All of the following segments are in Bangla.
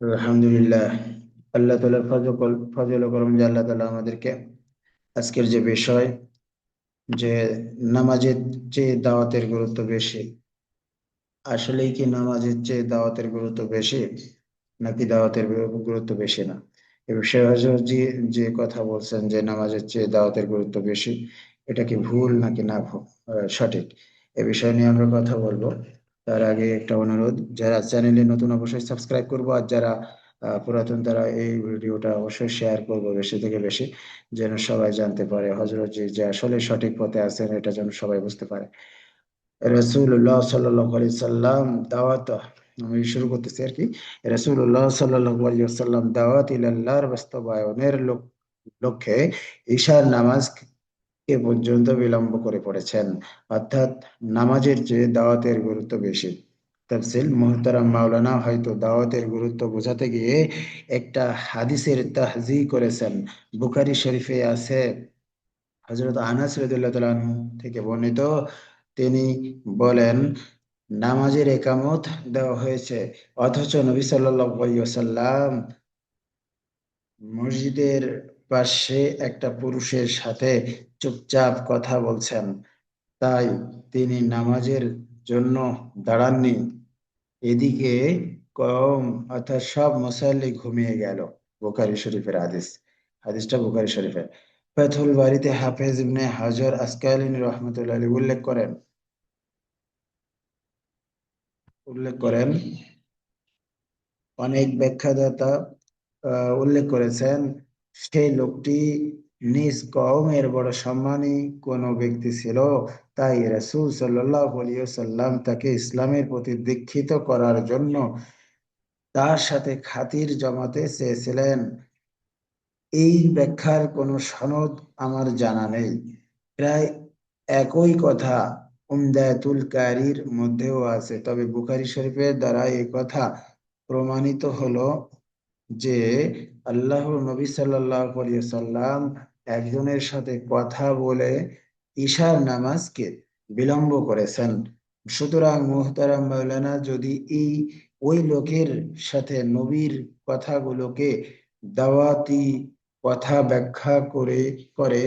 আলহামদুলিল্লাহ। আল্লাহ তালার ফজল ফজল করম যে আল্লাহ তালা আমাদেরকে আজকের যে বিষয়, যে নামাজের চেয়ে দাওয়াতের গুরুত্ব বেশি, আসলেই কি নামাজের চেয়ে দাওয়াতের গুরুত্ব বেশি, নাকি দাওয়াতের গুরু- গুরুত্ব বেশি না? এ বিষয়ে হজরত জি যে কথা বলছেন যে নামাজের চেয়ে দাওয়াতের গুরুত্ব বেশি, এটা কি ভুল নাকি না সঠিক। এ বিষয় নিয়ে আমরা কথা বলব। তার আগে একটা অনুরোধ, যারা চ্যানেলে নতুন অবশ্যই সাবস্ক্রাইব করব আর যারা পুরাতন তারা এই ভিডিওটা অবশ্যই শেয়ার করব বেশি থেকে বেশি, যেন সবাই জানতে পারে হজরত জি যে আসলে সঠিক পথে আছেন এটা যেন সবাই বুঝতে পারে। রসুল্লাহ সাল্লাহ আলি সাল্লাম দাওয়াত, আমি শুরু করতেছি আর কি। রসুল্লাহ সাল্লাহ আলি সাল্লাম দাওয়াত ইল্লাহর বাস্তবায়নের লোক লক্ষ্যে ঈশার নামাজ কে পর্যন্ত বিলম্ব করে পড়েছেন। অর্থাৎ নামাজের চেয়ে দাওয়াতের গুরুত্ব বেশি। তাফসিল মুহতারাম মাওলানা হয়তো দাওয়াতের গুরুত্ব বোঝাতে গিয়ে একটা হাদিসের তাহজি করেছেন। বুখারী শরীফে আছে, হযরত আনাস থেকে বর্ণিত। তিনি বলেন, নামাজের একামত দেওয়া হয়েছে, অথচ নবী ওয়াসাল্লাম মসজিদের পাশে একটা পুরুষের সাথে চুপচাপ কথা বলছেন। তাই তিনি নামাজের জন্য দাঁড়াননি। এদিকে কম অর্থাৎ সব মুসাল্লি ঘুমিয়ে গেল বুখারী শরীফের হাদিস। হাদিসটা বুখারী শরীফের। ফাথুল বাড়িতে হাফেজ ইবনে হাজার আসকালিনী রহমতুল্লাহ উল্লেখ করেন। উল্লেখ করেন। অনেক ব্যাখ্যাদাতা উল্লেখ করেছেন, সেই লোকটি নিজ কওমের বড় সম্মানী কোন ব্যক্তি ছিল, তাই রাসূল সাল্লাম তাকে ইসলামের প্রতি দীক্ষিত করার জন্য তার সাথে খাতির জমাতে চেয়েছিলেন। এই ব্যাখ্যার কোনো সনদ আমার জানা নেই। প্রায় একই কথা উমদাতুল কারির মধ্যেও আছে। তবে বুখারী শরীফের দ্বারা এই কথা প্রমাণিত হলো যে আল্লাহ নবী আলাইহি সাল্লাম একজনের সাথে কথা বলে ঈশার নামাজকে বিলম্ব করেছেন। সুতরাং মুহতারাম মাওলানা, যদি এই, ওই লোকের সাথে নবীর কথাগুলোকে দাওয়াতি কথা ব্যাখ্যা করে করে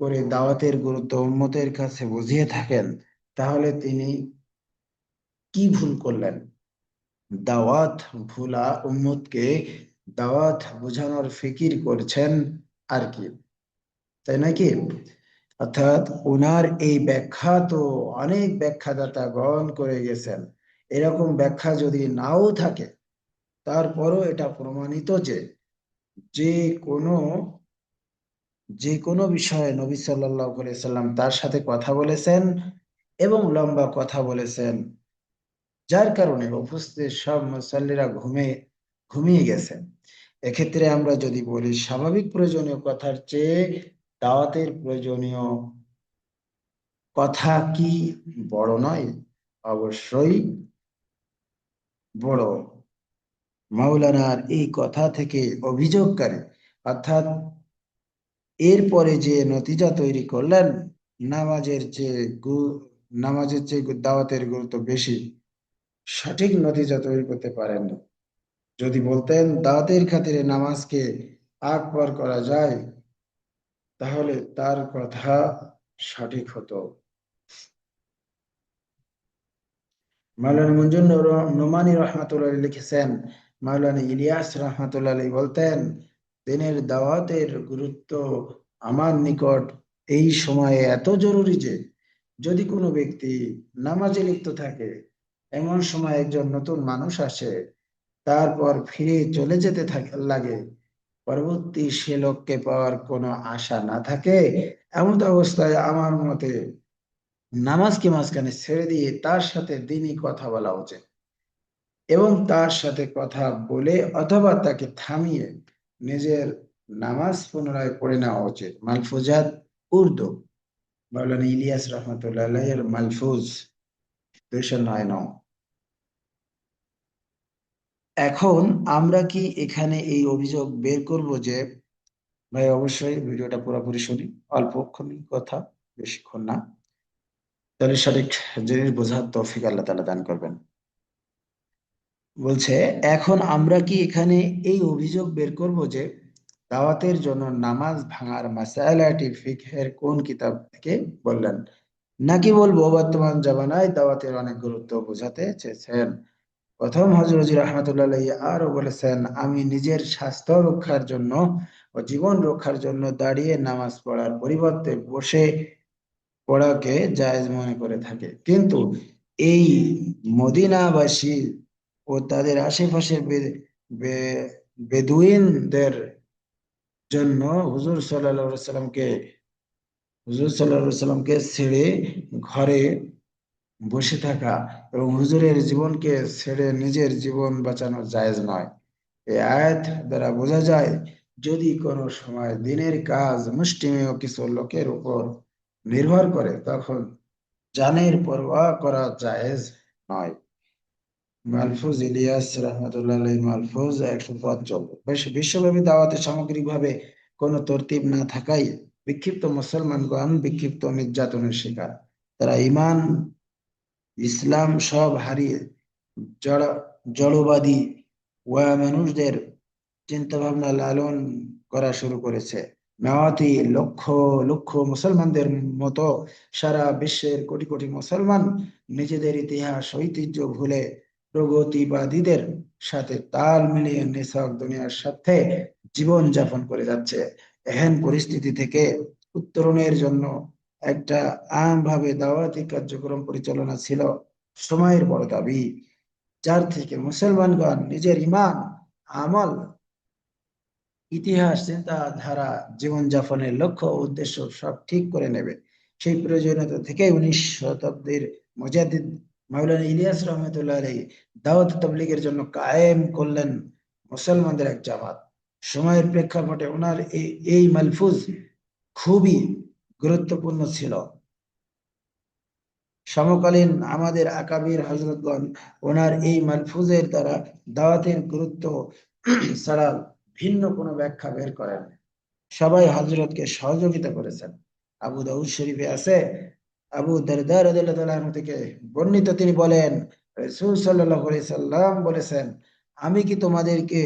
করে দাওয়াতের গুরুত্ব উম্মতের কাছে বুঝিয়ে থাকেন, তাহলে তিনি কি ভুল করলেন? দাওয়াত ভুলা উম্মতকে দাওয়াত বোঝানোর ফিকির করছেন আর কি? তাই নাকি অর্থাৎ ওনার এই ব্যাখ্যা তো অনেক ব্যাখ্যাদাতা গ্রহণ করে গেছেন। এরকম ব্যাখ্যা যদি নাও থাকে, তারপরও এটা প্রমাণিত যে যে কোনো যে কোনো বিষয়ে নবী সাল্লাম তার সাথে কথা বলেছেন এবং লম্বা কথা বলেছেন। যার কারণে উপস্থিত সব মুসল্লিরা ঘুমে, ঘুমিয়ে গেছেন। এক্ষেত্রে আমরা যদি বলি, স্বাভাবিক প্রয়োজনীয় কথার চেয়ে দাওয়াতের প্রয়োজনীয় কথা কি বড় নয়? অবশ্যই বড়। মাওলানার এই কথা থেকে অভিযোগকারী, অর্থাৎ এরপরে যে নতিজা তৈরি করলেন, নামাজের চেয়ে নামাজের চেয়ে দাওয়াতের গুরুত্ব বেশি, সঠিক নতিজা তৈরি করতে পারেন না। যদি বলতেন, দাওয়াতের খাতিরে নামাজকে আগ পার করা যায় তাহলে তার কথা সঠিক হতো। মাওলানা মঞ্জুর নোমানী রহমাতুল্লাহ লিখেছেন, মাওলানা ইলিয়াস রহমাতুল্লাহ বলতেন, দিনের দাওয়াতের গুরুত্ব আমার নিকট এই সময়ে এত জরুরি যে, যদি কোনো ব্যক্তি নামাজে লিপ্ত থাকে, এমন সময় একজন নতুন মানুষ আসে, তারপর ফিরে চলে যেতে থাকে, লাগে পরবর্তী সে লোককে পাওয়ার কোনো আশা না থাকে এমন অবস্থায় আমার মতে নামাজকে মাঝখানে ছেড়ে দিয়ে তার সাথে দিনই কথা বলা উচিত। এবং তার সাথে কথা বলে অথবা তাকে থামিয়ে নিজের নামাজ পুনরায় পড়ে নেওয়া উচিত। মালফুজাত উর্দু। মাওলানা ইলিয়াস রহমতুল্লাহ মালফুজ দুইশো নয় নং। এখন আমরা কি এখানে এই অভিযোগ বের করব যে, ভাই অবশ্যই ভিডিওটা পুরোপুরি শুনি অল্পক্ষণই কথা, বেশিক্ষণ না। তাহলে সঠিক জিনিস বোঝার তৌফিক আল্লাহ তাআলা দান করবেন। বলছে, এখন আমরা কি এখানে এই অভিযোগ বের করব যে, দাওয়াতের জন্য নামাজ ভাঙার মাসাইলাটি ফিকহের কোন কিতাব থেকে বললেন? নাকি বলব বর্তমান জামানায় দাওয়াতের অনেক গুরুত্ব বোঝাতে চেয়েছেন? প্রথম হজরত রহমতুল্লাহ আরও বলেছেন, আমি নিজের স্বাস্থ্য রক্ষার জন্য ও জীবন রক্ষার জন্য দাঁড়িয়ে নামাজ পড়ার পরিবর্তে বসে পড়াকে জায়েজ মনে করে থাকে। কিন্তু এই মদিনাবাসী ও তাদের আশেপাশে বেদুইনদের জন্য হুজুর সাল্লাহ সাল্লামকে হুজুর সাল্লাহ সাল্লামকে ছেড়ে ঘরে বসে থাকা এবং হুজুরের জীবনকে ছেড়ে নিজের জীবন বাঁচানো জায়েজ নয়। এই আয়াত দ্বারা বোঝা যায়, যদি কোনো সময় দিনের কাজ মুষ্টিমেয় কিছু লোকের উপর নির্ভর করে, তখন জানের পরোয়া করা জায়েজ নয়। মালফুজ ইলিয়াস রহমতুল্লাহ মালফুজ একশো পঁচাত্তর বিশ্বব্যাপী দাওয়াতে সামগ্রিকভাবে কোনো তরতিব না থাকাই বিক্ষিপ্ত মুসলমানগণ বিক্ষিপ্ত নির্যাতনের শিকার। তারা ইমান ইসলাম সব হারিয়ে জড়, জড়বাদী ওয়া মানুষদের চিন্তা ভাবনা লালন করা শুরু করেছে। মেওয়াতি লক্ষ লক্ষ মুসলমানদের মতো সারা বিশ্বের কোটি কোটি মুসলমান নিজেদের ইতিহাস, ঐতিহ্য ভুলে প্রগতিবাদীদের সাথে তাল মিলিয়ে নিছক দুনিয়ার সাথে জীবন যাপন করে যাচ্ছে। এহেন পরিস্থিতি থেকে উত্তরণের জন্য একটা আমভাবে দাওয়াতি কার্যক্রম পরিচালনা ছিল সময়ের বড় দাবি, যার থেকে মুসলমানগণ নিজের ইমান, আমল, ইতিহাস, চিন্তাধারা, জীবনযাপনের লক্ষ্য উদ্দেশ্য সব ঠিক করে নেবে। সেই প্রয়োজনীয়তা থেকে উনিশ শতাব্দীর মজাদিদ মাওলানা ইলিয়াস রহমতুল্লাহ আলী দাওয়াত তবলিগের জন্য কায়েম করলেন মুসলমানদের এক জামাত। সময়ের প্রেক্ষাপটে ওনার এই মালফুজ খুবই গুরুত্বপূর্ণ ছিল। সমকালীন আমাদের আকাবির হজরতগণ ওনার এই মালফুজের দ্বারা দাওয়াতের গুরুত্ব ছাড়া ভিন্ন কোনো ব্যাখ্যা বের করেন সবাই হজরতকে সহযোগিতা করেছেন। আবু দাউদ শরীফে আছে। আবু দারদার থেকে বর্ণিত তিনি বলেন সাল্লাম বলেছেন, আমি কি তোমাদেরকে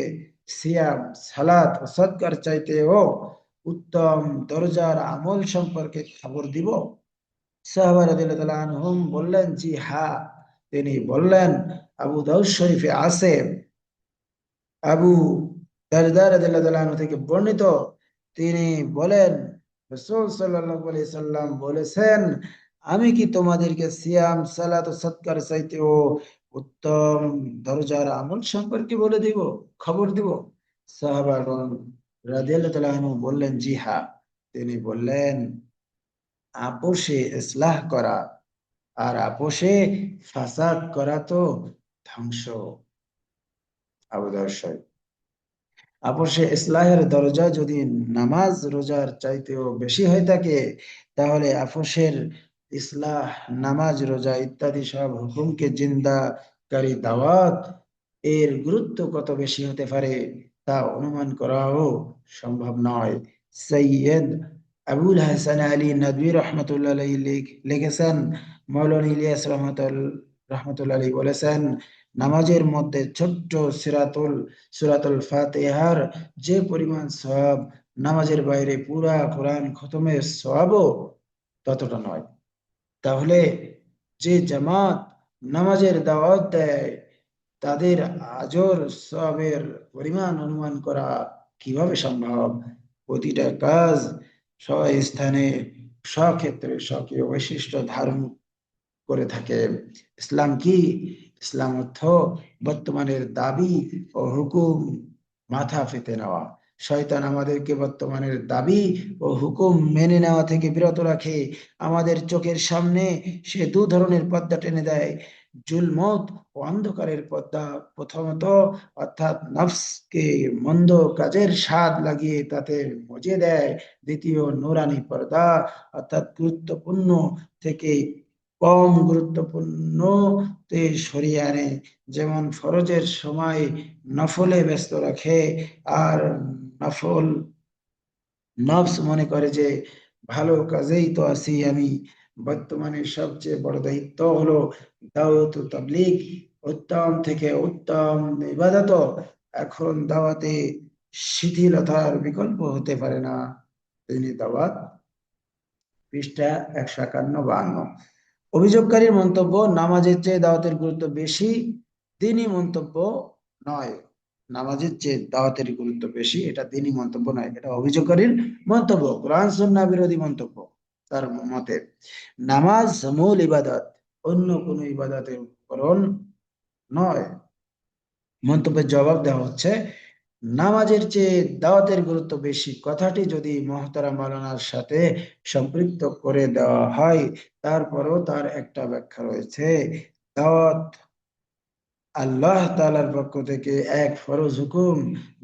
সিয়াম, সালাত ও সৎকার চাইতে ও উত্তম দরজার আমল সম্পর্কে খবর দিব। বললেন, জি হা তিনি বললেন, আবু দাউদ শরীফে আছে। আবু থেকে বর্ণিত, তিনি বলেন সাল্লাম বলেছেন, আমি কি তোমাদেরকে সিয়াম, সালাত সৎকার চাইতে ও উত্তম দরজার আমল সম্পর্কে বলে দিব, খবর দিব? সাহাবাগণ বললেন, জি হা তিনি বললেন আপোষে ইসলাহ করা আর আপোষে ফাসাদ করা তো ধ্বংস। আপোষে ইসলাহের দরজা যদি নামাজ রোজার চাইতেও বেশি হয়ে থাকে, তাহলে আপোষের ইসলাহ, নামাজ রোজা ইত্যাদি সব হুকুমকে জিন্দাকারী দাওয়াত এর গুরুত্ব কত বেশি হতে পারে? তা অনুমান করাও সম্ভব নয়। সৈয়দ আবুল হাসান আলী নদী রহমতুল্লাহ লিখেছেন, মৌলান ইলিয়াস রহমতুল রহমতুল্লাহ আলী বলেছেন, নামাজের মধ্যে ছোট্ট সিরাতুল সুরাতুল ফাতেহার যে পরিমাণ সব নামাজের বাইরে পুরা কোরআন খতমের সবও ততটা নয়। তাহলে যে জামাত নামাজের দাওয়াত দেয় তাদের আজর সবের পরিমাণ অনুমান করা কীভাবে সম্ভব? প্রতিটা কাজ স্থানে স্বক্ষেত্রে স্বকীয় বৈশিষ্ট্য ধারণ করে থাকে। ইসলাম কি? ইসলাম অর্থ বর্তমানের দাবি ও হুকুম মাথা ফেতে নেওয়া। শয়তান আমাদেরকে বর্তমানের দাবি ও হুকুম মেনে নেওয়া থেকে বিরত রাখে। আমাদের চোখের সামনে সে দু ধরনের পর্দা টেনে দেয়। জুলমত ও অন্ধকারের পর্দা প্রথমত অর্থাৎ নফসকে মন্দ কাজের স্বাদ লাগিয়ে তাতে মজে দেয়। দ্বিতীয়, নুরানি পর্দা অর্থাৎ গুরুত্বপূর্ণ থেকে কম গুরুত্বপূর্ণ তে সরিয়ে আনে। যেমন ফরজের সময় নফলে ব্যস্ত রাখে আর নফল, নফস মনে করে যে, ভালো কাজেই তো আছি আমি। বর্তমানে সবচেয়ে বড় দায়িত্ব হলো দাওয়াত তাবলিগ, উত্তম থেকে উত্তম ইবাদত। এখন দাওয়াতে শিথিলতার বিকল্প হতে পারে না। তিনি দাওয়াত পৃষ্ঠা একশো একান্ন বান্ন। অভিযোগকারীর মন্তব্য, নামাজের চেয়ে দাওয়াতের গুরুত্ব বেশি। দিনই মন্তব্য নয়, নামাজের চেয়ে দাওয়াতের গুরুত্ব বেশি। এটা দিনই মন্তব্য নয়, এটা অভিযোগকারীর মন্তব্য। সন্না বিরোধী মন্তব্য। তার মতে, নামাজ মূল ইবাদত, অন্য কোন ইবাদতের উপকরণ নয়। মন্তব্যের জবাব দেওয়া হচ্ছে, নামাজের চেয়ে দাওয়াতের গুরুত্ব বেশি কথাটি যদি মহতারা মালানার সাথে সম্পৃক্ত করে দেওয়া হয়, তারপরও তার একটা ব্যাখ্যা রয়েছে, দাওয়াত আল্লাহ তালার পক্ষ থেকে এক ফরজ হুকুম,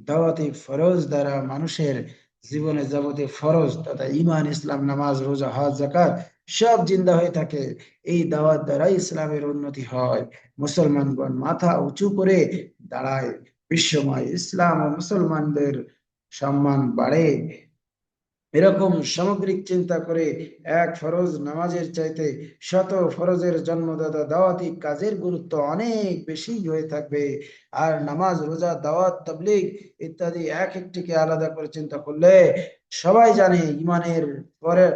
দাওয়াতি ফরজ দ্বারা মানুষের জীবনে যাবতীয় ফরজ তথা ইমান ইসলাম, নামাজ, রোজা, হজ জাকাত সব জিন্দা হয়ে থাকে। এই দাওয়াত দ্বারা ইসলামের উন্নতি হয়। মুসলমানগণ মাথা উঁচু করে দাঁড়ায়। বিশ্বময় ইসলাম ও মুসলমানদের সম্মান বাড়ে। এরকম সামগ্রিক চিন্তা করে এক ফরজ নামাজের চাইতে শত ফরজের জন্মদাতা দাওয়াতি কাজের গুরুত্ব অনেক বেশি হয়ে থাকবে। আর নামাজ, রোজা, দাওয়াত, তাবলিগ ইত্যাদি এক একটিকে আলাদা করে চিন্তা করলে সবাই জানে ইমানের পরে,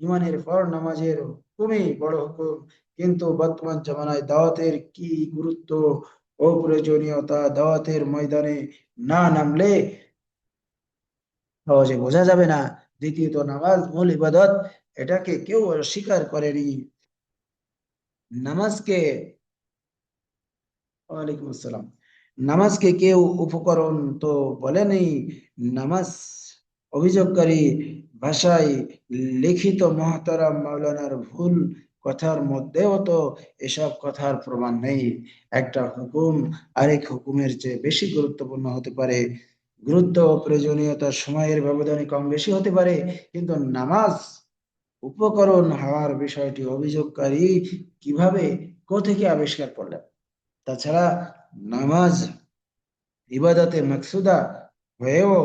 ইমানের পর নামাজের হুকুমই বড় হুকুম। কিন্তু বর্তমান জমানায় দাওয়াতের কি গুরুত্ব ও প্রয়োজনীয়তা দাওয়াতের ময়দানে না নামলে সহজে বোঝা যাবে না। দ্বিতীয়ত নামাজ, মূল ইবাদত, এটাকে কেউ অস্বীকার করেনি। নামাজকে, ওয়ালাইকুম আসসালাম। নামাজকে কেউ উপকরণ তো বলেনি। নামাজ অভিযোগকারী ভাষায় লিখিত মহতারাম মাওলানার ভুল কথার মধ্যেও তো এসব কথার প্রমাণ নেই। একটা হুকুম আরেক হুকুমের চেয়ে বেশি গুরুত্বপূর্ণ হতে পারে। গুরুত্ব ও প্রয়োজনীয়তার সময়ের ব্যবধানে কম বেশি হতে পারে, কিন্তু নামাজ উপকরণ হওয়ার বিষয়টি অভিযোগকারী কীভাবে কোথেকে আবিষ্কার করলেন? তাছাড়া নামাজ ইবাদতে মাকসুদা হয়েও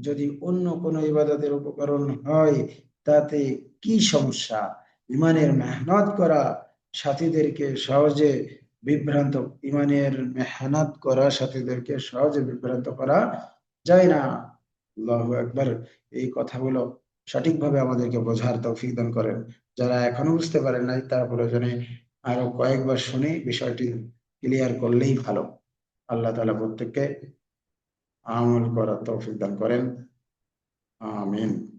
যদি অন্য কোনো ইবাদতের উপকরণ হয়, তাতে কি সমস্যা? ইমানের মেহনত করা, সাথীদেরকে সহজে বিভ্রান্ত, ইমানের মেহনত করা, সাথীদেরকে সহজে বিভ্রান্ত করা যায় না। আল্লাহ একবার এই কথাগুলো সঠিকভাবে আমাদেরকে বোঝার তৌফিক দান করেন। যারা এখনও বুঝতে পারেন নাই, তার প্রয়োজনে আরও কয়েকবার শুনে বিষয়টি ক্লিয়ার করলেই ভালো। আল্লাহ তালা প্রত্যেককে আমল করার তৌফিক দান করেন। আমিন।